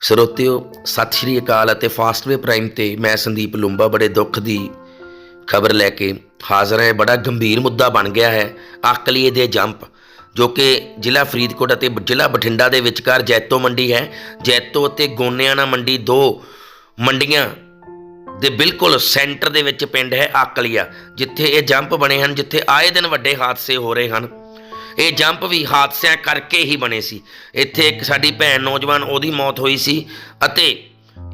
ਸਰੋਤਿਓ ਸਤਿ ਸ਼੍ਰੀ ਅਕਾਲ ਅਤੇ ਫਾਸਟਵੇ ਪ੍ਰਾਈਮ ਤੇ ਮੈਂ ਸੰਦੀਪ ਲੁੰਬਾ ਬੜੇ ਦੁੱਖ ਦੀ ਖਬਰ ਲੈ ਕੇ ਹਾਜ਼ਰ ਹੈ। ਬੜਾ ਗੰਭੀਰ ਮੁੱਦਾ ਬਣ ਗਿਆ ਹੈ ਆਕਲੀਏ ਦੇ ਜੰਪ, ਜੋ ਕਿ ਜ਼ਿਲ੍ਹਾ ਫਰੀਦਕੋਟ ਅਤੇ ਜ਼ਿਲ੍ਹਾ ਬਠਿੰਡਾ ਦੇ ਵਿਚਕਾਰ ਜੈਤੋ ਮੰਡੀ ਹੈ। ਜੈਤੋ ਅਤੇ ਗੋਨਿਆਣਾ ਮੰਡੀ ਦੋ ਮੰਡੀਆਂ ਦੇ ਬਿਲਕੁਲ ਸੈਂਟਰ ਦੇ ਵਿੱਚ ਪਿੰਡ ਹੈ ਆਕਲੀਆ ਜਿੱਥੇ ਇਹ ਜੰਪ ਬਣੇ ਹਨ, ਜਿੱਥੇ ਆਏ ਦਿਨ ਵੱਡੇ ਹਾਦਸੇ ਹੋ ਰਹੇ ਹਨ। ਇਹ ਜੰਪ ਵੀ ਹਾਦਸਿਆਂ ਕਰਕੇ ਹੀ ਬਣੇ ਸੀ। ਇੱਥੇ ਇੱਕ ਸਾਡੀ ਭੈਣ ਨੌਜਵਾਨ, ਉਹਦੀ ਮੌਤ ਹੋਈ ਸੀ ਅਤੇ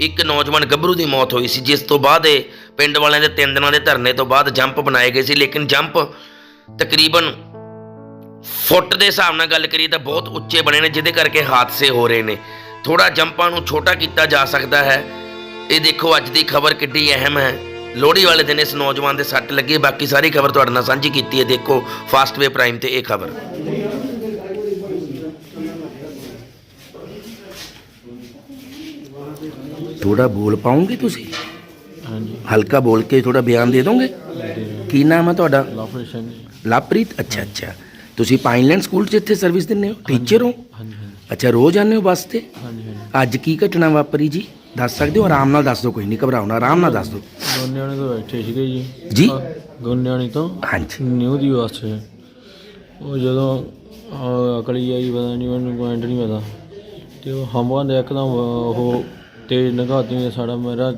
ਇੱਕ ਨੌਜਵਾਨ ਗੱਭਰੂ ਦੀ ਮੌਤ ਹੋਈ ਸੀ, ਜਿਸ ਤੋਂ ਬਾਅਦ ਇਹ ਪਿੰਡ ਵਾਲਿਆਂ ਦੇ ਤਿੰਨ ਦਿਨਾਂ ਦੇ ਧਰਨੇ ਤੋਂ ਬਾਅਦ ਜੰਪ ਬਣਾਏ ਗਏ ਸੀ। ਲੇਕਿਨ ਜੰਪ ਤਕਰੀਬਨ ਫੁੱਟ ਦੇ ਹਿਸਾਬ ਨਾਲ ਗੱਲ ਕਰੀਏ ਤਾਂ ਬਹੁਤ ਉੱਚੇ ਬਣੇ ਨੇ, ਜਿਹਦੇ ਕਰਕੇ ਹਾਦਸੇ ਹੋ ਰਹੇ ਨੇ। ਥੋੜਾ ਜੰਪਾਂ ਨੂੰ ਛੋਟਾ ਕੀਤਾ ਜਾ ਸਕਦਾ ਹੈ। ਇਹ ਦੇਖੋ, ਅੱਜ ਦੀ ਖਬਰ ਕਿੱਡੀ ਅਹਿਮ ਹੈ। ਲੋਹੜੀ ਵਾਲੇ ਦਿਨ ਇਸ ਨੌਜਵਾਨ ਦੇ ਸੱਟ ਲੱਗੀ। ਬਾਕੀ ਸਾਰੀ ਖਬਰ ਤੁਹਾਡੇ ਨਾਲ ਸਾਂਝੀ ਕੀਤੀ ਹੈ। ਦੇਖੋ ਫਾਸਟਵੇ ਪ੍ਰਾਈਮ ਤੇ ਇਹ ਖਬਰ। ਥੋੜਾ ਬੋਲ ਪਾਉਂਗੇ ਤੁਸੀਂ? ਹਾਂਜੀ। ਹਲਕਾ ਬੋਲ ਕੇ ਥੋੜਾ ਬਿਆਨ ਦੇ ਦੋਗੇ? ਕੀ ਨਾਮ ਹੈ ਤੁਹਾਡਾ? ਲਵਪ੍ਰੀਤ ਸਿੰਘ। ਜੀ ਲਵਪ੍ਰੀਤ? ਅੱਛਾ ਅੱਛਾ। ਤੁਸੀਂ ਪਾਈਨਲੈਂਡ ਸਕੂਲ 'ਚ ਇੱਥੇ ਸਰਵਿਸ ਦਿੰਦੇ ਹੋ? ਟੀਚਰ ਹੋ? ਹਾਂਜੀ ਅੱਛਾ ਰੋਜ਼ ਆਉਂਦੇ ਹੋ ਬੱਸ ਤੇ? ਹਾਂਜੀ। ਅੱਜ ਕੀ ਘਟਨਾ ਵਾਪਰੀ ਜੀ? ਦੱਸ ਸਕਦੇ ਹੋ? ਆਰਾਮ ਨਾਲ ਦੱਸ ਦਿਓ ਕੋਈ ਨਹੀਂ ਘਬਰਾਉਣਾ ਆਰਾਮ ਨਾਲ ਦੱਸ ਦਿਓ। ਗੋਨਿਆਣੀ ਤੋਂ ਬੈਠੇ ਸੀਗੇ ਜੀ। ਜੀ? ਗੋਨਿਆਣੀ ਤੋਂ। ਹਾਂਜੀ। ਨਿਊ ਦੀ ਬੱਸ 'ਚ ਉਹ ਜਦੋਂ ਅਹ ਅਕਲੀ ਆਈ ਪਤਾ ਨਹੀਂ ਮੈਨੂੰ ਪੁਆਇੰਟ ਨਹੀਂ ਪਤਾ। ਤੇ ਉਹ ਹੰਬਾਂ ਦੇ ਇੱਕਦਮ ਉਹ ਤੇਜ਼ ਨਗਾਤੀ ਨੇ ਸਾਡਾ ਮੇਰਾ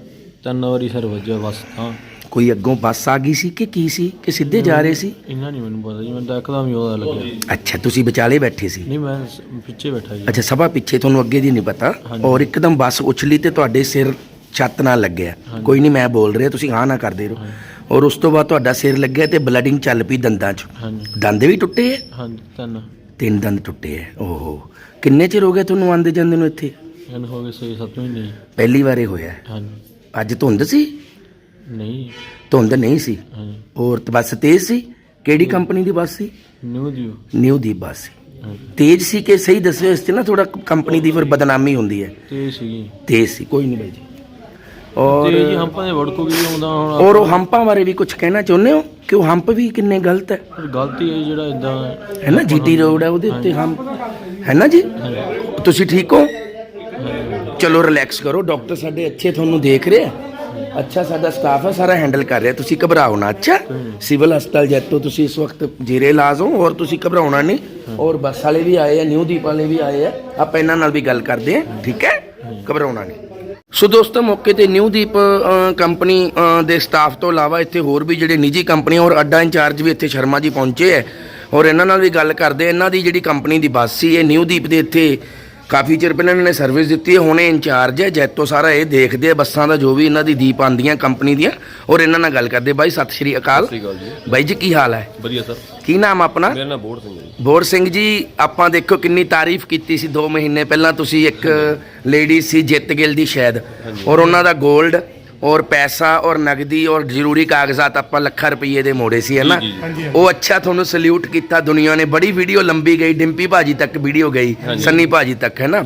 ਤਿੰਨ ਵਾਰੀ ਸਰ ਵੱਜਿਆ ਬੱਸ ਤਾਂ ਕੋਈ ਅੱਗੋਂ ਬੱਸ ਆ ਗਈ ਸੀ ਕਿ ਕੀ ਸੀ? ਕਿ ਸਿੱਧੇ ਜਾ ਰਹੇ ਸੀ? ਇੰਨਾ ਨਹੀਂ ਮੈਨੂੰ ਪਤਾ ਜੀ ਮੈਨੂੰ ਤਾਂ ਇੱਕਦਮ ਹੀ ਉਹਦਾ ਲੱਗਿਆ। ਅੱਛਾ ਤੁਸੀਂ ਵਿਚਾਲੇ ਬੈਠੇ ਸੀ? ਨਹੀਂ ਮੈਂ ਸ- ਪਿੱਛੇ ਬੈਠਾ ਜੀ। ਅੱਛਾ ਸਭਾ ਪਿੱਛੇ ਤੁਹਾਨੂੰ ਅੱਗੇ ਦੀ ਨਹੀਂ ਪਤਾ। ਔਰ ਇੱਕਦਮ ਬੱਸ ਉਛਲੀ ਤੇ ਤੁਹਾਡੇ ਸਿਰ ਛੱਤ ਨਾਲ ਲੱਗਿਆ। ਕੋਈ ਨਹੀਂ ਮੈਂ ਬੋਲ ਰਿਹਾ ਤੁਸੀਂ ਹਾਂ ਨਾ ਕਰਦੇ ਰਹੋ। ਔਰ ਉਸ ਤੋਂ ਬਾਅਦ ਤੁਹਾਡਾ ਸਿਰ ਲੱਗਿਆ ਤੇ ਬਲੱਡਿੰਗ ਚੱਲ ਪਈ ਦੰਦਾਂ 'ਚ। ਹਾਂਜੀ। ਦੰਦ ਵੀ ਟੁੱਟੇ ਹੈ ਹਾਂਜੀ ਤਿੰਨ। ਤਿੰਨ ਦੰਦ ਟੁੱਟੇ ਹੈ ਓਹੋ। ਕਿੰਨੇ ਚਿਰ ਹੋ ਗਿਆ ਤੁਹਾਨੂੰ ਆਂਦੇ ਜਾਂਦੇ ਨੂੰ ਇੱਥੇ? ਇਹਨ ਹੋ ਗਏ 6-7 ਮਹੀਨੇ। ਜੀ। ਪਹਿਲੀ ਵਾਰੇ ਹੋਇਆ। ਹੈ। ਹਾਂਜੀ। ਅੱਜ ਧੁੰਦ ਸੀ? ਨਹੀਂ। ਧੁੰਦ ਨਹੀਂ ਸੀ। ਹਾਂਜੀ ਔਰ ਤੇ ਬੱਸ ਤੇਜ਼ ਸੀ। ਕਿਹੜੀ ਕੰਪਨੀ ਦੀ ਬੱਸ ਸੀ? ਨਿਊ ਦੀ। ਨਿਊ ਦੀ ਬੱਸ ਸੀ। ਤੇਜ਼ ਸੀ ਕਿ ਸਹੀ ਦੱਸਿਓ ਇਸ ਤੇ ਨਾ ਥੋੜਾ ਕੰਪਨੀ ਦੀ ਫਿਰ ਬਦਨਾਮੀ ਹੁੰਦੀ ਹੈ। ਤੇ ਸੀਗੀ ਤੇਜ਼ ਸੀ। ਕੋਈ ਨਹੀਂ ਬਾਈ ਜੀ। ਔਰ ਤੇ ਜੀ ਹੰਪਾਂ ਦੇ ਵੜਕੂ ਵੀ ਆਉਂਦਾ ਹੁਣ। ਔਰ ਉਹ ਹੰਪਾਂ ਬਾਰੇ ਵੀ ਕੁਝ ਕਹਿਣਾ ਚਾਹੁੰਦੇ ਹੋ? ਕਿ ਉਹ ਹੰਪ ਵੀ ਕਿੰਨੇ ਗਲਤ ਹੈ? ਪਰ ਗਲਤੀ ਹੈ ਜਿਹੜਾ ਇਦਾਂ ਹੈ ਨਾ ਜੀਟੀ ਰੋਡ ਹੈ ਉਹਦੇ ਉੱਤੇ ਹੰਪ। ਹੈ ਨਾ ਜੀ? ਤੁਸੀਂ ਠੀਕ ਹੋ? ਚਲੋ ਰਿਲੈਕਸ ਕਰੋ। ਡਾਕਟਰ ਸਾਡੇ ਅੱਛੇ ਤੁਹਾਨੂੰ ਦੇਖ ਰਹੇ। ਆ ਅੱਛਾ, ਸਾਡਾ ਸਟਾਫ ਹੈ ਸਾਰਾ ਹੈਂਡਲ ਕਰ ਰਿਹਾ, ਤੁਸੀਂ ਘਬਰਾਓ ਨਾ। ਅੱਛਾ ਸਿਵਲ ਹਸਪਤਾਲ ਜੈਤੋ, ਤੁਸੀਂ ਇਸ ਵਕਤ ਜੀਰੇ ਇਲਾਜ ਹੋ ਔਰ ਤੁਸੀਂ ਘਬਰਾਉਣਾ ਨਹੀਂ। ਔਰ ਬੱਸ ਵਾਲੇ ਵੀ ਆਏ ਆ ਨਿਊ ਦੀਪ ਵਾਲੇ ਵੀ ਆਏ ਆ, ਆਪਾਂ ਇਹਨਾਂ ਨਾਲ ਵੀ ਗੱਲ ਕਰਦੇ ਆ, ਠੀਕ ਹੈ? ਘਬਰਾਉਣਾ ਨਹੀਂ। ਸੋ ਦੋਸਤੋ, ਮੌਕੇ ਤੇ ਨਿਊ ਦੀਪ ਕੰਪਨੀ ਦੇ ਸਟਾਫ ਤੋਂ ਇਲਾਵਾ ਇੱਥੇ ਹੋਰ ਵੀ ਜਿਹੜੇ ਨਿੱਜੀ ਕੰਪਨੀਆਂ ਔਰ ਅੱਡਾ ਇੰਚਾਰਜ ਵੀ ਇੱਥੇ ਸ਼ਰਮਾ ਜੀ ਪਹੁੰਚੇ ਹੈ ਔਰ ਇਹਨਾਂ ਨਾਲ ਵੀ ਗੱਲ ਕਰਦੇ ਇਹਨਾਂ ਦੀ ਜਿਹੜੀ ਕੰਪਨੀ ਦੀ ਬੱਸ ਸੀ, ਇਹ ਨਿਊ ਦੀਪ ਦੇ ਇੱਥੇ ਕਾਫੀ ਚਿਰ ਪਹਿਲਾਂ ਇਹਨਾਂ ਨੇ ਸਰਵਿਸ ਦਿੱਤੀ ਹੈ ਹੁਣ ਇਹ ਇੰਚਾਰਜ ਹੈ ਜੈਤੋ ਸਾਰਾ ਇਹ ਦੇਖਦੇ ਆ ਬੱਸਾਂ ਦਾ ਜੋ ਵੀ ਇਹਨਾਂ ਦੀ ਦੀਪ ਆਉਂਦੀਆਂ ਕੰਪਨੀ ਦੀਆਂ ਔਰ ਇਹਨਾਂ ਨਾਲ ਗੱਲ ਕਰਦੇ। ਬਾਈ ਸਤਿ ਸ਼੍ਰੀ ਅਕਾਲ। ਸਤਿ ਸ਼੍ਰੀ ਅਕਾਲ ਜੀ। ਬਾਈ ਜੀ ਕੀ ਹਾਲ ਹੈ? ਵਧੀਆ ਸਰ। ਕੀ ਨਾਮ ਆਪਣਾ? ਮੇਰਾ ਨਾਮ ਬੋੜ ਸਿੰਘ ਹੈ ਜੀ। ਬੋਰ ਸਿੰਘ ਜੀ ਆਪਾਂ ਦੇਖੋ ਕਿੰਨੀ ਤਾਰੀਫ ਕੀਤੀ ਸੀ 2 ਮਹੀਨੇ ਪਹਿਲਾਂ ਤੁਸੀਂ ਇੱਕ ਲੇਡੀ ਸੀ ਜਿੱਤ ਗਿਲ ਦੀ ਸ਼ਾਇਦ। ਔਰ ਉਹਨਾਂ ਦਾ 골ਡ ਔਰ ਪੈਸਾ ਔਰ ਨਗਦੀ ਔਰ ਜ਼ਰੂਰੀ ਕਾਗਜ਼ਾਤ ਆਪਾਂ ਲੱਖਾਂ ਰੁਪਏ ਦੇ ਮੋੜੇ ਸੀ ਹੈ ਨਾ ਜੀ, ਉਹ ਅੱਛਾ ਤੁਹਾਨੂੰ ਸਲੂਟ ਕੀਤਾ ਦੁਨੀਆ ਨੇ। ਬੜੀ ਵੀਡੀਓ ਲੰਬੀ ਗਈ ਡਿੰਪੀ ਭਾਜੀ ਤੱਕ ਵੀਡੀਓ ਗਈ ਸੰਨੀ ਭਾਜੀ ਤੱਕ ਹੈ ਨਾ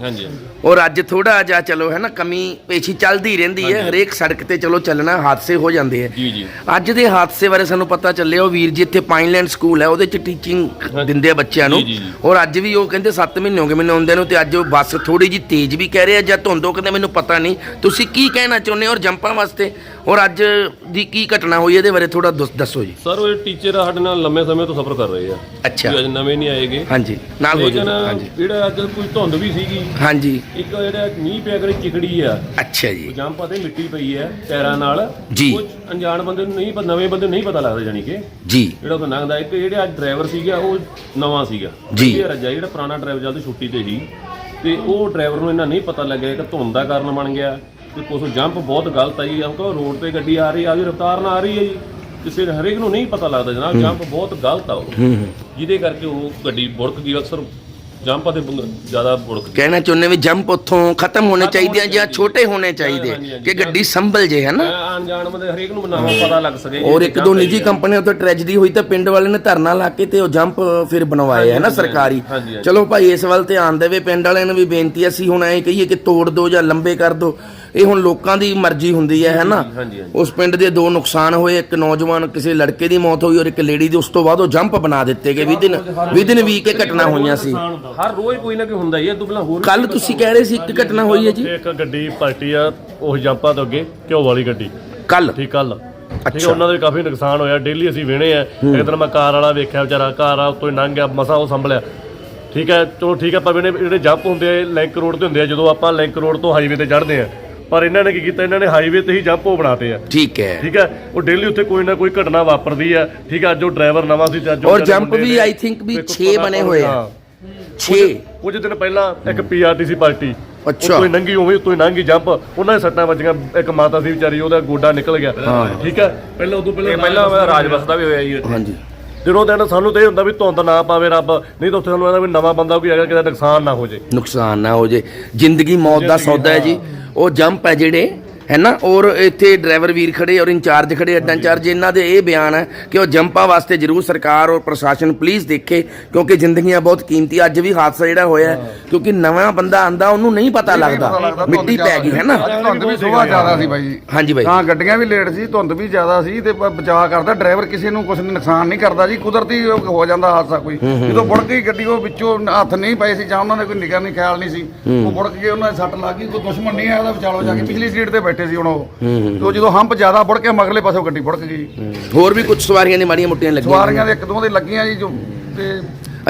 ਔਰ ਅੱਜ ਥੋੜਾ ਜਿਹਾ ਚਲੋ ਹੈ ਨਾ ਕਮੀ ਪੇਸ਼ੀ ਚੱਲਦੀ ਰਹਿੰਦੀ ਹੈ ਹਰੇਕ ਸੜਕ ਤੇ ਚਲੋ ਚੱਲਣਾ ਹਾਦਸੇ ਹੋ ਜਾਂਦੇ ਆ ਜੀ ਜੀ। ਅੱਜ ਦੇ ਹਾਦਸੇ ਬਾਰੇ ਸਾਨੂੰ ਪਤਾ ਚੱਲਿਆ ਉਹ ਵੀਰ ਜੀ ਇੱਥੇ ਪਾਈਨਲੈਂਡ ਸਕੂਲ ਹੈ ਉਹਦੇ ਚ ਟੀਚਿੰਗ ਦਿੰਦੇ ਆ ਬੱਚਿਆਂ ਨੂੰ। ਜੀ, ਜੀ, ਜੀ। ਔਰ ਅੱਜ ਵੀ ਉਹ ਕਹਿੰਦੇ 7 ਮਹੀਨੇ ਹੋ ਗਏ ਮੈਨੂੰ ਆਉਂਦੇ ਨੂੰ ਤੇ ਅੱਜ ਉਹ ਬੱਸ ਥੋੜੀ ਜੀ ਤੇਜ਼ ਵੀ ਕਹਿ ਰਹੇ ਆ ਜਾਂ ਧੁੰਦੋ ਕਹਿੰਦੇ ਮੈਨੂੰ ਪਤਾ ਨਹੀਂ। ਤੁਸੀਂ ਕੀ ਕਹਿਣਾ ਚਾਹੁੰਦੇ ਹੋ ਔਰ ਜੰਪਾਂ ਵਾਸਤੇ? ਔਰ ਅੱਜ ਦੀ ਕੀ ਘਟਨਾ ਹੋਈ ਇਹਦੇ ਬਾਰੇ ਥੋੜਾ ਦੱਸੋ ਜੀ। ਸਰ ਉਹ ਟੀਚਰ ਸਾਡੇ ਨਾਲ ਲੰਮੇ ਸਮੇਂ ਤੋਂ ਸਫ਼ਰ ਕਰ ਰਹੇ ਆ। ਅੱਛਾ। ਅੱਜ ਨਵੇਂ ਨਹੀਂ ਆਏਗੇ। ਹਾਂਜੀ ਨਾਲ ਹੋ ਜਾਓ। ਹਾਂਜੀ। ਜਿਹੜਾ ਅੱਜ ਕੋਈ ਧੁੰਦ ਵੀ ਸੀਗੀ। ਹਾਂਜੀ। ਇੱਕ ਜਿਹੜਾ ਮੀਂਹ ਪਿਆ ਕਰੇ ਚਿਕੜੀ ਆ ਅੱਛਾ ਜੀ। ਉਹ ਜੰਪ ਤੇ ਮਿੱਟੀ ਪਈ ਹੈ ਟਾਇਰਾਂ ਨਾਲ। ਜੀ। ਉਹ ਅਣਜਾਣ ਬੰਦੇ ਨੂੰ ਨਹੀਂ ਪਤਾ ਨਵੇਂ ਬੰਦੇ ਨੂੰ ਨਹੀਂ ਪਤਾ ਲੱਗਦਾ ਜਾਨੀ ਕਿ। ਜੀ। ਜਿਹੜਾ ਉਹ ਲੰਘਦਾ ਇੱਕ ਜਿਹੜਾ ਅੱਜ ਡਰਾਈਵਰ ਸੀਗਾ ਉਹ ਨਵਾਂ ਸੀਗਾ। ਜੀ। ਇਹ ਰੱਜਾ ਜਿਹੜਾ ਪੁਰਾਣਾ ਡਰਾਈਵਰ ਜਲਦੀ ਛੁੱਟੀ ਤੇ ਸੀ। ਤੇ ਉਹ ਡਰਾਈਵਰ ਨੂੰ ਇਹਨਾਂ ਨਹੀਂ ਪਤਾ ਲੱਗਿਆ ਕਿ ਧੁੰਦ ਦਾ ਕਾਰਨ ਬਣ ਗਿਆ। ਤੇ ਕੁਛ ਜੰਪ ਬਹੁਤ ਗਲਤ ਆ ਜੀ ਅੰਕਲ ਰੋਡ ਤੇ ਗੱਡੀ ਆ ਰਹੀ ਆ ਵੀ ਰਫ਼ਤਾਰ ਨਾਲ ਆ ਰਹੀ ਹੈ ਜੀ। ਕਿਸੇ ਹਰੇਕ ਨੂੰ ਨਹੀਂ ਪਤਾ ਲੱਗਦਾ ਜਨਾਬ ਜੰਪ ਬਹੁਤ ਗਲਤ ਆ ਉਹ। ਜਿਹਦੇ ਕਰਕੇ ਉਹ ਗੱਡੀ ਬੁੜਕ ਗਈ ਅਕਸਰ ਜੰਪ ਤੇ ਬੰਦ- ਜ਼ਿਆਦਾ ਬੁੜਕ ਕਹਿਣਾ ਚਾਹੁੰਦੇ ਵੀ ਜੰਪ ਉੱਥੋਂ ਖਤਮ ਹੋਣੇ ਚਾਹੀਦੇ ਆ ਜਾਂ ਛੋਟੇ ਹੋਣੇ ਚਾਹੀਦੇ ਹਾਂਜੀ, ਹਾਂਜੀ। ਕਿ ਗੱਡੀ ਸੰਭਲ ਜੇ ਹੈ ਨਾ ਮੈਂ ਅਣਜਾਣ ਬੰਦੇ ਹਰੇਕ ਨੂੰ ਨਾਮ ਪਤਾ ਲੱਗ ਸਕੇ ਔਰ ਇੱਕ ਦੋ ਨਿੱਜੀ ਕੰਪਨੀਆਂ ਤੋਂ ਟ੍ਰੈਜਡੀ ਹੋਈ ਤਾਂ ਪਿੰਡ ਵਾਲੇ ਨੇ ਧਰਨਾ ਲਾ ਕੇ ਤੇ ਉਹ ਜੰਪ ਫਿਰ ਬਣਵਾਏ ਹੈ ਨਾ ਸਰਕਾਰੀ? ਹਾਂਜੀ, ਹਾਂਜੀ। ਚਲੋ ਭਾਈ ਇਸ ਵੱਲ ਧਿਆਨ ਦੇਵੇ ਪਿੰਡ ਵਾਲਿਆਂ ਨੂੰ ਵੀ ਬੇਨਤੀ ਹੈ, ਅਸੀਂ ਹੁਣ ਐਂ ਕਹੀਏ ਕਿ ਤੋੜ ਦਿਓ ਜਾਂ ਲੰਬੇ ਕਰ ਦਿਓ ਇਹ ਹੁਣ ਲੋਕਾਂ ਦੀ ਮਰਜ਼ੀ ਹੁੰਦੀ ਹੈ ਹੈਨਾ। ਉਸ ਪਿੰਡ ਦੇ ਦੋ ਨੁਕਸਾਨ ਹੋਏ ਇੱਕ ਨੌਜਵਾਨ ਕਿਸੇ ਲੜਕੇ ਦੀ ਮੌਤ ਹੋਈ ਔਰ ਇੱਕ ਲੇਡੀ ਦੀ ਉਸ ਤੋਂ ਬਾਅਦ ਉਹ ਜੰਪ ਬਣਾ ਦਿੱਤੇ ਗਏ। ਵਿਦਿਨ ਵਿਦਿਨ ਵੀਕ ਇਹ ਘਟਨਾ ਹੋਈਆਂ ਸੀ। ਹਰ ਰੋਜ਼ ਕੋਈ ਨਾ ਕੋਈ ਹੁੰਦਾ ਹੀ ਹੈ ਤੂੰ ਪਹਿਲਾਂ ਹੋਰ ਕੱਲ ਤੁਸੀਂ ਕਹਿ ਰਹੇ ਸੀ ਇੱਕ ਘਟਨਾ ਹੋਈ ਹੈ ਜੀ? ਇੱਕ ਗੱਡੀ ਪਲਟੀ ਆ ਉਹ ਜੰਪਾਂ ਤੋਂ ਅੱਗੇ ਘਿਓ ਵਾਲੀ ਗੱਡੀ। ਕੱਲ ਠੀਕ ਕੱਲ ਅੱਛਾ। ਉਹਨਾਂ ਦੇ ਕਾਫੀ ਨੁਕਸਾਨ ਹੋਇਆ। ਡੇਲੀ ਅਸੀਂ ਵੇਣੇ ਆ। ਇੱਕ ਦਿਨ ਮੈਂ ਕਾਰ ਵਾਲਾ ਵੇਖਿਆ ਵਿਚਾਰਾ ਕਾਰ ਆ ਉੱਤੋਂ ਲੰਘ ਗਿਆ ਮਸਾ ਉਹ ਸੰਭਲਿਆ। ਠੀਕ ਹੈ ਚਲੋ ਠੀਕ ਹੈ ਪਰ ਵੇਣੇ ਜਿਹੜੇ ਜੰਪ ਹੁੰਦੇ ਆ ਲਿੰਕ ਰੋਡ ਤੇ ਹੁੰਦੇ ਆ। ਜਦੋਂ ਆਪਾਂ ਲਿੰਕ ਰੋਡ ਤੋਂ ਹਾਈਵੇ ਤੇ ਚੜ੍ਹਦੇ ਆ ਪਰ ਇਹਨਾਂ ਨੇ ਕੀ ਕੀਤਾ? ਇਹਨਾਂ ਨੇ ਹਾਈਵੇ ਤੇ ਹੀ ਜੰਪ ਉਹ ਬਣਾਤੇ ਆ। ਠੀਕ ਹੈ। ਠੀਕ ਹੈ? ਉਹ ਡੇਲੀ ਉੱਥੇ ਕੋਈ ਨਾ ਕੋਈ ਘਟਨਾ ਵਾਪਰਦੀ ਆ। ਠੀਕ ਹੈ ਅੱਜ ਉਹ ਡਰਾਈਵਰ ਨਵਾਂ ਸੀ ਤੇ ਅੱਜ ਉਹ ਔਰ ਮੁੰਡੇ ਵੀ ਨੇ- I think ਵੀ ਇੱਕ ਛੇ ਪਤਾ ਬਣੇ ਹੋਏ ਆ। ਹਾਂ। 6 ਕੁਝ ਦਿਨ ਪਹਿਲਾਂ ਇੱਕ ਪੀਆਰਟੀਸੀ ਪਾਰਟੀ ਅੱਛਾ। ਹੀ ਨੰਗੀ ਉਵੇਂ ਉੱਤੋਂ ਹੀ ਨੰਗੀ ਜੰਪ ਉਹਨਾਂ ਦੇ ਸੱਟਾਂ ਵੱਜੀਆਂ। ਇੱਕ ਮਾਤਾ ਸੀ ਵਿਚਾਰੀ ਉਹਦਾ ਗੋਡਾ ਨਿਕਲ ਗਿਆ। ਠੀਕ ਹੈ? ਪਹਿਲਾਂ ਉਦੋਂ ਪਹਿਲਾਂ ਪਹਿਲਾਂ ਰਾਜਵਸ ਦਾ ਵੀ ਹੋਇਆ ਜੀ ਹਾਂਜੀ। ਦਿਨੋਂ ਦਿਨ ਸਾਨੂੰ ਤਾਂ ਇਹ ਹੁੰਦਾ ਵੀ ਧੁੰਦ ਨਾ ਪਾਵੇ ਰੱਬ ਨਹੀਂ ਤਾਂ ਉੱਥੇ ਸਾਨੂੰ ਇਹਦਾ ਵੀ ਨਵਾਂ ਬੰਦਾ ਕੋਈ ਹੈਗਾ ਕਿਤੇ ਨੁਕਸਾਨ ਨਾ ਹੋ ਜੇ ਨੁਕਸਾਨ ਨਾ ਹੋ ਜੇ ਜ਼ਿੰਦਗੀ ਮੌਤ ਦਾ ਸੌਦਾ ਹੈ ਜੀ। ਉਹ ਜੰਪ ਹੈ ਜਿਹੜੇ ਹੈ ਨਾ? ਔਰ ਇੱਥੇ ਡਰਾਈਵਰ ਵੀਰ ਖੜੇ ਔਰ ਇੰਚਾਰਜ ਖੜੇ ਅੱਡਾ ਇੰਚਾਰਜ ਇਹਨਾਂ ਦੇ ਇਹ ਬਿਆਨ ਹੈ ਕਿ ਉਹ ਜੰਪਾਂ ਵਾਸਤੇ ਜ਼ਰੂਰ ਸਰਕਾਰ ਔਰ ਪ੍ਰਸ਼ਾਸਨ ਪਲੀਜ਼ ਦੇਖੇ ਕਿਉਂਕਿ ਜ਼ਿੰਦਗੀਆਂ ਬਹੁਤ ਕੀਮਤੀ ਅੱਜ ਵੀ ਹਾਦਸਾ ਜਿਹੜਾ ਹੋਇਆ ਕਿਉਂਕਿ ਨਵਾਂ ਬੰਦਾ ਆਂਦਾ ਉਹਨੂੰ ਨਹੀਂ ਪਤਾ ਲੱਗਦਾ। ਮਿੱਟੀ ਪੈ ਗਈ ਹੈ ਨਾ? ਧੁੰਦ ਵੀ ਸੁਬਾਹ ਜ਼ਿਆਦਾ ਸੀ ਬਾਈ। ਜੀ ਹਾਂਜੀ ਬਾਈ। ਹਾਂ ਗੱਡੀਆਂ ਵੀ ਲੇਟ ਸੀ ਧੁੰਦ ਵੀ ਜ਼ਿਆਦਾ ਸੀ ਤੇ ਬਚਾਅ ਕਰਦਾ ਡਰਾਈਵਰ ਕਿਸੇ ਨੂੰ ਕੁਝ ਨੁਕਸਾਨ ਨਹੀਂ ਕਰਦਾ ਜੀ ਕੁਦਰਤੀ ਹੋ ਜਾਂਦਾ ਹਾਦਸਾ ਕੋਈ। ਜਦੋਂ ਬੁੜ ਗਈ ਗੱਡੀ ਉਹ ਵਿੱਚੋਂ ਹੱਥ ਨਹੀਂ ਪਏ ਸੀ ਜਾਂ ਉਹਨਾਂ ਨੇ ਕੋਈ ਨਿਗਾਹ ਨਹੀਂ ਖਿਆਲ ਨਹੀਂ ਸੀ। ਉਹ ਬੁੜ ਗਏ ਉਹਨਾਂ ਦੇ ਸੱਟ ਲੱਗ ਗਈ ਕੋਈ ਦੁਸ਼ਮਣ ਨਹੀਂ ਆਇਆ ਉਹਦਾ ਵਿਚਾਲੋ ਜਾ ਕੇ ਪਿਛਲੀ ਸੀਟ ਤੇ ਬੈਠੇ। ਸੀ ਹੁਣ ਉਹ। ਤੇ ਉਹ ਜਦੋਂ ਹੰਪ ਜ਼ਿਆਦਾ ਬੁੜ ਕੇ ਮਗਰਲੇ ਪਾਸੋਂ ਗੱਡੀ ਬੁੜ ਗਈ। ਹੋਰ ਵੀ ਕੁਝ ਸਵਾਰੀਆਂ ਦੀ ਮਾੜੀਆਂ ਮੁੱਟੀਆਂ ਲੱਗੀਆਂ ਸਵਾਰੀਆਂ ਦੇ ਇੱਕ ਦੋ ਦੇ ਲੱਗੀਆਂ ਜੀ ਜੋ ਤੇ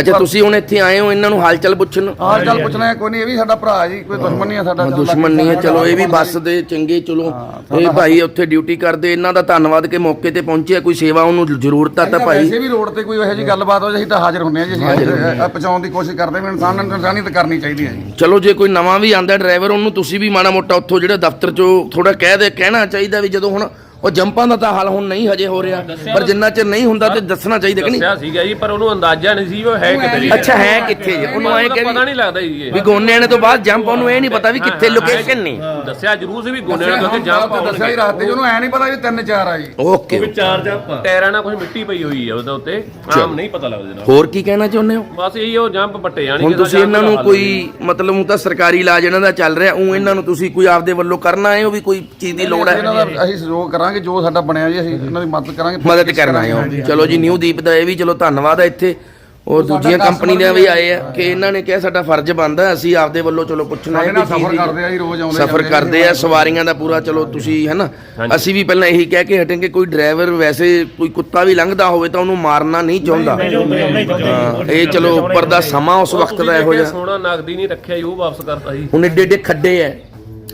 ਅੱਛਾ ਤੁਸੀਂ ਹੁਣ ਇੱਥੇ ਆਏ ਹੋ ਇਹਨਾਂ ਨੂੰ ਹਾਲ ਚਾਲ ਪੁੱਛਣ ਹਾਲ ਚਾਲ ਪੁੱਛਣਾ ਹੈ, ਕੋਈ ਨਹੀਂ ਇਹ ਵੀ ਸਾਡਾ ਭਰਾ ਜੀ ਕੋਈ ਦੁਸ਼ਮਣ ਨਹੀਂ ਹੈ ਸਾਡਾ ਦੁਸ਼ਮਣ ਨਹੀਂ ਹੈ ਚਲੋ ਇਹ ਵੀ ਬੱਸ ਦੇ ਚੰਗੇ ਚਲੋ ਇਹ ਭਾਈ ਉੱਥੇ ਡਿਊਟੀ ਕਰਦੇ ਇਹਨਾਂ ਦਾ ਧੰਨਵਾਦ ਕਿ ਮੌਕੇ ਤੇ ਪਹੁੰਚਿਆ ਕੋਈ ਸੇਵਾ ਉਹਨੂੰ ਜ਼ਰੂਰਤ ਆ ਤਾਂ ਭਾਈ ਵੈਸੇ ਵੀ ਰੋਡ ਤੇ ਕੋਈ ਇਹੋ ਜਿਹੀ ਗੱਲਬਾਤ ਹੋ ਜਾਏ ਅਸੀਂ ਤਾਂ ਹਾਜ਼ਰ ਹੁੰਦੇ ਹਾਂ ਜੀ ਅਸੀਂ ਪਹੁੰਚਾਉਣ ਦੀ ਕੋਸ਼ਿਸ਼ ਕਰਦੇ ਵੀ ਇਨਸਾਨ ਨੂੰ ਇਨਸਾਨੀਅਤ ਕਰਨੀ ਚਾਹੀਦੀ ਹੈ ਜੀ। ਚਲੋ ਜੇ ਕੋਈ ਨਵਾਂ ਵੀ ਆਂਦਾ ਡਰਾਈਵਰ ਉਹਨੂੰ ਤੁਸੀਂ ਵੀ ਮਾੜਾ ਮੋਟਾ ਉੱਥੋਂ ਜਿਹੜਾ ਦਫ਼ਤਰ ਚੋਂ ਥੋੜਾ ਕਹਿ ਦੇ ਕਹਿਣਾ ਚਾਹੀਦਾ ਵੀ ਜਦੋਂ ਹੁਣ ਉਹ ਜੰਪਾਂ ਦਾ ਤਾਂ ਹਾਲ ਹੁਣ ਨਹੀਂ ਹਜੇ ਹੋ ਰਿਹਾ ਪਰ ਜਿੰਨਾ ਚਿਰ ਨਹੀਂ ਹੁੰਦਾ ਤੇ ਦੱਸਣਾ ਚਾਹੀਦਾ ਕਿ ਨਹੀਂ? ਦੱਸਿਆ ਸੀਗਾ ਜੀ ਪਰ ਉਹਨੂੰ ਅੰਦਾਜ਼ਾ ਨਹੀਂ ਸੀ ਉਹ ਹੈ ਕਿੱਥੇ ਜੀ। ਅੱਛਾ ਹੈ ਕਿੱਥੇ ਜੀ? ਉਹਨੂੰ ਐ ਕਿ ਪਤਾ ਨਹੀਂ ਲੱਗਦਾ ਜੀ ਇਹ। ਵੀ ਗੋਨੇ ਆਣੇ ਤੋਂ ਬਾਅਦ ਜੰਪ ਉਹਨੂੰ ਇਹ ਨਹੀਂ ਪਤਾ ਵੀ ਕਿੱਥੇ ਲੋਕੇਸ਼ਨ ਨੇ। ਦੱਸਿਆ ਜ਼ਰੂਰ ਸੀ ਵੀ ਗੋਨੇ ਵਾਲੇ ਤੋਂ ਜੰਪ ਤਾਂ ਦੱਸਿਆ ਹੀ ਰਾਤੇ ਜੀ ਉਹਨੂੰ ਐ ਨਹੀਂ ਪਤਾ ਵੀ ਤਿੰਨ ਚਾਰ ਆ ਜੀ ਓਕੇ ਵੀ ਚਾਰ ਜੰਪ ਆ। ਟਾਇਰਾਂ ਨਾਲ ਕੁਝ ਮਿੱਟੀ ਪਈ ਹੋਈ ਹੈ ਉਹਦੇ ਉੱਤੇ। ਆਮ ਨਹੀਂ ਪਤਾ ਲੱਗਦਾ ਜਨਾਬ। ਹੋਰ ਕੀ ਕਹਿਣਾ ਚਾਹੁੰਦੇ ਹੋ? ਬਸ ਇਹੀ ਉਹ ਜੰਪ ਪੱਟੇ ਜਾਣਗੇ ਹੁਣ ਤੁਸੀਂ ਇਹਨਾਂ ਨੂੰ ਕੋਈ ਮਤਲਬ ਉਹ ਤਾਂ ਸਰਕਾਰੀ ਇਲਾਜ ਇਹਨਾਂ ਦਾ ਚੱਲ ਰਿਹਾ ਉਹ ਇਹਨਾਂ ਨੂੰ ਤੁਸੀਂ ਕੋਈ ਆਪਦੇ ਵੱਲੋਂ ਕਰਨਾ ਹੈ ਉਹ ਵੀ ਕੋਈ ਚੀਜ਼ ਦੀ ਲੋੜ ਇਹਨਾਂ ਹੈ ਦਾ ਅਸੀਂ ਸਹਿਯੋਗ ਕਰਾਂਗੇ। ਜੋ ਸਾਡਾ ਬਣਿਆ ਜੀ ਅਸੀਂ ਇਹਨਾਂ ਦੀ ਮਦਦ ਕਰਾਂਗੇ ਮਦਦ ਕਰਨ ਆਏ ਹੋ। ਚਲੋ ਜੀ ਨਿਊ ਦੀਪ ਦਾ ਇਹ ਵੀ ਚਲੋ ਧੰਨਵਾਦ ਹੈ ਇੱਥੇ। ਔਰ ਦੂਜੀਆਂ ਕੰਪਨੀ ਦੇ ਵੀ ਆਏ ਆ ਕਿ ਇਹਨਾਂ ਨੇ ਕਿਹਾ ਸਾਡਾ ਫਰਜ਼ ਬਣਦਾ ਅਸੀਂ ਆਪਦੇ ਵੱਲੋਂ ਚਲੋ ਪੁੱਛਣਾ ਹੈ ਨਾਲ ਸਫ਼ਰ ਕਰਦੇ ਆ ਜੀ ਰੋਜ਼ ਆਉਂਦੇ ਸਫਰ ਕਰਦੇ ਆ ਸਵਾਰੀਆਂ ਦਾ ਪੂਰਾ ਚਲੋ ਤੁਸੀਂ ਹੈ ਨਾ ਅਸੀਂ ਵੀ ਪਹਿਲਾਂ ਇਹੀ ਕਹਿ ਕੇ ਹਟਾਂਗੇ ਕੋਈ ਡਰਾਈਵਰ ਵੈਸੇ ਕੋਈ ਕੁੱਤਾ ਵੀ ਲੰਘਦਾ ਹੋਵੇ ਤਾਂ ਉਹਨੂੰ ਮਾਰਨਾ ਨਹੀਂ ਚਾਹੁੰਦਾ। ਇਹ ਚਲੋ ਉੱਪਰ ਦਾ ਸਮਾਂ ਉਸ ਵਕਤ ਦਾ ਇਹੋ ਜਿਹਾ। ਸੋਨਾ ਨਗਦੀ ਨਹੀਂ ਰੱਖਿਆ ਜੀ ਉਹ ਵਾਪਸ ਕਰਤਾ ਜੀ। ਹੁਣ ਏਡੇ ਏਡੇ ਖੱਡੇ ਐ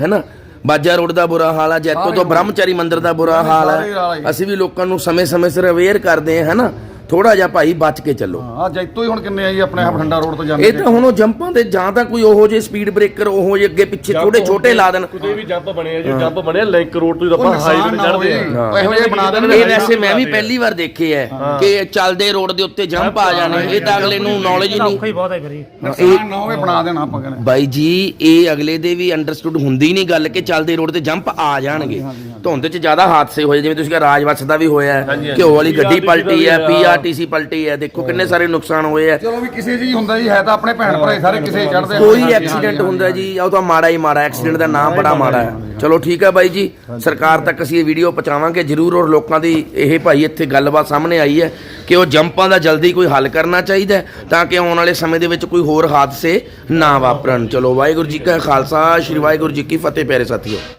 ਹੈਨਾ? ਬਾਜਾ ਰੋਡ ਦਾ ਬੁਰਾ ਹਾਲ ਆ ਜੈਤੋ ਤੋਂ ਬ੍ਰਹਮਚਾਰੀ ਮੰਦਿਰ ਦਾ ਬੁਰਾ ਹਾਲ ਹੈ ਅਸੀਂ ਵੀ ਲੋਕਾਂ ਨੂੰ ਸਮੇਂ-ਸਮੇਂ ਸਿਰ ਅਵੇਅਰ ਕਰਦੇ ਹਾਂ ਹੈਨਾ? ਥੋੜਾ ਜਿਹਾ ਭਾਈ ਬਚ ਕੇ ਚੱਲੋ। ਆ ਜੈਤੋ ਹੀ ਹੁਣ ਕਿੰਨੇ ਆ ਜੀ ਆਪਣੇ ਆਪ ਠੰਡਾ ਰੋਡ ਤੋਂ ਜਾਂਦੇ ਇਹ ਤਾਂ ਹੁਣ ਉਹ ਜੰਪਾਂ ਦੇ ਜਾਂ ਤਾਂ ਕੋਈ ਉਹੋ ਜਿਹੇ ਸਪੀਡ ਬ੍ਰੇਕਰ ਉਹੋ ਜਿਹੇ ਅੱਗੇ ਪਿੱਛੇ ਛੋਟੇ ਛੋਟੇ ਲਾ ਦੇਣ। ਕਿਤੇ ਵੀ ਜੰਪ ਬਣੇ ਆ ਜੀ ਜੰਪ ਬਣੇ ਆ ਲਿੰਕ ਰੋਡ ਤੋਂ ਆਪਾਂ ਹਾਈਵੇ ਤੇ ਚੜ੍ਹਦੇ ਆ ਇਹੋ ਜਿਹੇ ਬਣਾ ਦੇਣ ਇਹ ਵੈਸੇ ਮੈਂ ਵੀ ਪਹਿਲੀ ਵਾਰ ਦੇਖੇ ਐ ਕਿ ਚੱਲਦੇ ਰੋਡ ਦੇ ਉੱਤੇ ਜੰਪ ਆ ਜਾਣੇ ਇਹ ਤਾਂ ਅਗਲੇ ਨੂੰ ਨੌਲੇਜ ਹੀ ਨਹੀਂ ਨੁਕਸਾਨ ਨਾ ਹੋਵੇ ਬਣਾ ਦੇਣਾ ਆਪਾਂ ਕਹਿੰਦੇ। ਬਾਈ ਜੀ ਇਹ ਅਗਲੇ ਦੇ ਵੀ ਅੰਡਰਸਟੂਡ ਹੁੰਦੀ ਨਹੀਂ ਗੱਲ ਕਿ ਚੱਲਦੇ ਰੋਡ ਤੇ ਜੰਪ ਆ ਜਾਣਗੇ। ਧੁੰਦ 'ਚ ਜ਼ਿਆਦਾ ਹਾਦਸੇ ਹੋਏ ਜਿਵੇਂ ਤੁਸੀਂ ਕਿਹਾ ਰਾਜਵੱਛ ਦਾ ਵੀ ਹੋਇਆ ਹੈ, ਘਿਓ ਵਾਲੀ ਗੱਡੀ ਪਲਟੀ ਹੈ ਪੀਆਰਟੀਸੀ ਪਲਟੀ ਹੈ ਦੇਖੋ ਕਿੰਨੇ ਸਾਰੇ ਨੁਕਸਾਨ ਹੋਏ ਆ। ਚਲੋ ਵੀ ਕਿਸੇ ਜੀ ਹੁੰਦਾ ਜੀ ਹੈ ਤਾਂ ਆਪਣੇ ਭੈਣ ਭਰਾ ਹੀ ਸਾਰੇ ਕਿਸੇ ਚੜਦੇ ਕੋਈ ਐਕਸੀਡੈਂਟ ਹੁੰਦਾ ਜੀ ਉਹ ਤਾਂ ਮਾੜਾ ਹੀ ਮਾੜਾ ਐਕਸੀਡੈਂਟ ਦਾ ਨਾਮ ਬੜਾ ਮਾੜਾ ਹੈ। ਚਲੋ ਠੀਕ ਹੈ ਬਾਈ ਜੀ ਸਰਕਾਰ ਤੱਕ ਅਸੀਂ ਇਹ ਵੀਡੀਓ ਪਹੁੰਚਾਵਾਂਗੇ ਜਰੂਰ ਔਰ ਲੋਕਾਂ ਦੀ ਇਹ ਭਾਈ ਇੱਥੇ ਗੱਲਬਾਤ ਸਾਹਮਣੇ ਆਈ ਹੈ ਕਿ ਉਹ ਜੰਪਾਂ ਦਾ ਜਲਦੀ ਕੋਈ ਹੱਲ ਕਰਨਾ ਚਾਹੀਦਾ ਹੈ ਤਾਂ ਕਿ ਆਉਣ ਵਾਲੇ ਸਮੇਂ ਦੇ ਵਿੱਚ ਕੋਈ ਹੋਰ ਹਾਦਸੇ ਨਾ ਵਾਪਰਨ। ਚਲੋ ਵਾਹਿਗੁਰੂ ਜੀ ਕਾ ਖਾਲਸਾ ਸ੍ਰੀ ਵਾਹਿਗੁਰੂ ਜੀ ਕੀ ਫਤਿਹ ਪਿਆਰੇ ਸਾਥੀਓ।